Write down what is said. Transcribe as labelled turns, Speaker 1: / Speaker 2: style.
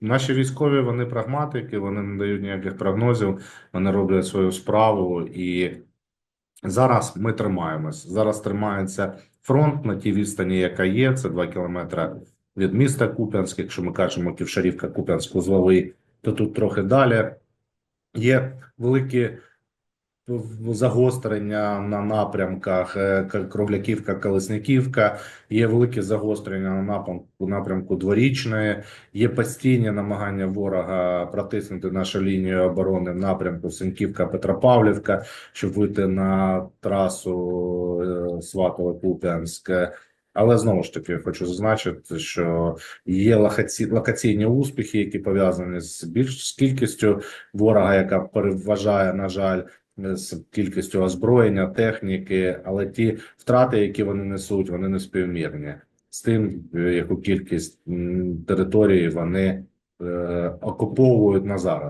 Speaker 1: Наші військові вони прагматики, вони не дають ніяких прогнозів, вони роблять свою справу і зараз ми тримаємось. Зараз тримається фронт на тій відстані, яка є. Це 2 кілометри від міста Куп'янськ. Якщо ми кажемо Ківшарівка, Куп'янськ, Узловий, то тут трохи далі. Є великі загострення на напрямках е, К- Кругляківка, є великі загострення на напрямку, напрямку Дворічної, є постійні намагання ворога протиснути нашу лінію оборони в напрямку Синківка, Петропавлівка, щоб вийти на трасу е, Сватове-Куп'янське. Але знову ж таки хочу зазначити, що є локаці... локаційні успіхи, які пов'язані з більш з кількістю ворога, яка переважає, на жаль, з кількістю озброєння, техніки, але ті втрати, які вони несуть, вони не співмірні з тим, е, яку кількість території вони е, окуповують на зараз.